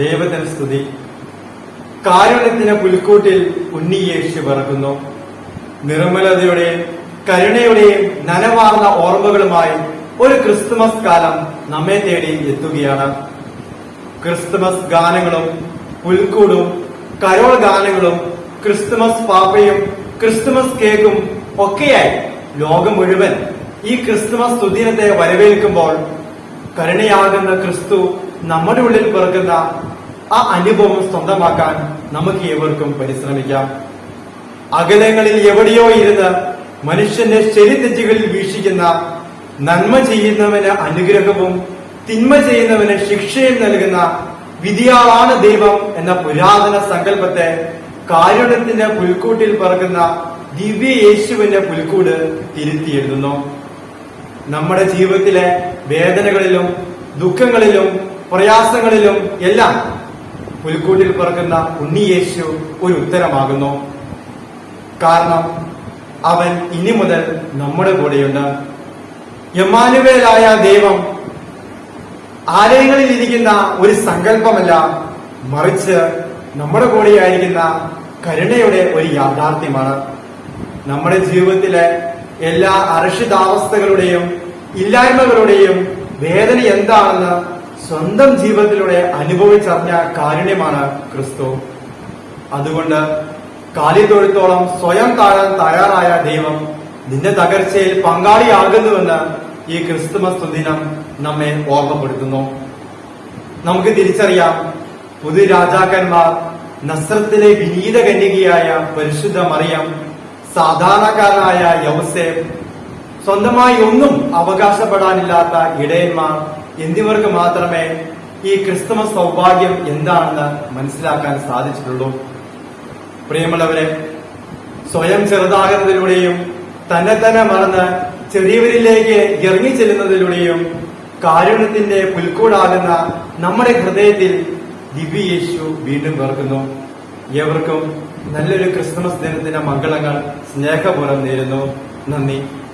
ദൈവത്തിന് സ്തുതി. കാരുണ്യത്തിന് പുൽക്കൂട്ടിൽ ഉണ്ണിയേശു പറക്കുന്നു നിർമ്മലതയുടെയും കരുണയുടെയും നനവാർന്ന ഓർമ്മകളുമായി ഒരു ക്രിസ്തുമസ് കാലം നമ്മെ തേടി എത്തുകയാണ്. ക്രിസ്തുമസ് ഗാനങ്ങളും പുൽക്കൂടും കരോൾ ഗാനങ്ങളും ക്രിസ്തുമസ് പാപ്പയും ക്രിസ്തുമസ് കേക്കും ഒക്കെയായി ലോകം മുഴുവൻ ഈ ക്രിസ്തുമസ് സുദിനത്തെ വരവേൽക്കുമ്പോൾ കരുണയാകുന്ന ക്രിസ്തു നമ്മുടെ ഉള്ളിൽ പിറക്കുന്ന ആ അനുഭവം സ്വന്തമാക്കാൻ നമുക്ക് ഏവർക്കും പരിശ്രമിക്കാം. അകലങ്ങളിൽ എവിടെയോ ഇരുന്ന് മനുഷ്യന്റെ ശരി തെറ്റുകളിൽ വീക്ഷിക്കുന്ന നന്മ ചെയ്യുന്നവന് അനുഗ്രഹവും തിന്മ ചെയ്യുന്നവന് ശിക്ഷയും നൽകുന്ന വിധിയാളാണ് ദൈവം എന്ന പുരാതന സങ്കല്പത്തെ കാരുണ്യത്തിന്റെ പുൽക്കൂട്ടിൽ പറക്കുന്ന ദിവ്യ യേശുവിന്റെ പുൽക്കൂട് തിരുത്തിയെഴുതുന്നു നമ്മുടെ ജീവിതത്തിലെ വേദനകളിലും ദുഃഖങ്ങളിലും പ്രയാസങ്ങളിലും എല്ലാം പുൽക്കൂട്ടിൽ പിറക്കുന്ന ഉണ്ണിയേശു ഒരു ഉത്തരമാകുന്നു. കാരണം അവൻ ഇനി മുതൽ നമ്മുടെ കൂടെയുണ്ട്. യമാനുവേലായ ദൈവം ആലയങ്ങളിൽ ഇരിക്കുന്ന ഒരു സങ്കല്പമല്ല മറിച്ച് നമ്മുടെ കൂടെയായിരിക്കുന്ന കരുണയുടെ ഒരു യാഥാർത്ഥ്യമാണ്. നമ്മുടെ ജീവിതത്തിലെ എല്ലാ അരക്ഷിതാവസ്ഥകളുടെയും ഇല്ലായ്മകളുടെയും വേദന എന്താണെന്ന് സ്വന്തം ജീവിതത്തിലൂടെ അനുഭവിച്ചറിഞ്ഞ കാരുണ്യമാണ് ക്രിസ്തു. അതുകൊണ്ട് കാലിത്തൊഴുത്തോളം സ്വയം താഴാൻ തയ്യാറായ ദൈവം നിന്റെ തകർച്ചയിൽ പങ്കാളിയാകുന്നുവെന്ന് ഈ ക്രിസ്തുമസ് സുദിനം നമ്മെ ഓർമ്മപ്പെടുത്തുന്നു. നമുക്ക് തിരിച്ചറിയാം പുതു രാജാക്കന്മാർ നസ്രത്തിലെ വിനീത കന്യകയായ പരിശുദ്ധ മറിയം സാധാരണക്കാരനായ യൗസേഫ് സ്വന്തമായി ഒന്നും അവകാശപ്പെടാനില്ലാത്ത ഇടയന്മാർ എന്നിവർക്ക് മാത്രമേ ഈ ക്രിസ്തുമസ് സൗഭാഗ്യം എന്താണെന്ന് മനസ്സിലാക്കാൻ സാധിച്ചിട്ടുള്ളൂ. പ്രിയമുള്ളവരെ സ്വയം ചെറുതാകുന്നതിലൂടെയും തന്നെ തന്നെ മറന്ന് ചെറിയവരിലേക്ക് ഇറങ്ങിച്ചെല്ലുന്നതിലൂടെയും കാരുണ്യത്തിന്റെ പുൽക്കൂടാകുന്ന നമ്മുടെ ഹൃദയത്തിൽ ദിവ്യേശു വീണ്ടും പേർക്കുന്നു ഏവർക്കും നല്ലൊരു ക്രിസ്തുമസ് ദിനത്തിന്റെ മംഗളങ്ങൾ സ്നേഹപൂർവം നേരുന്നു. നന്ദി.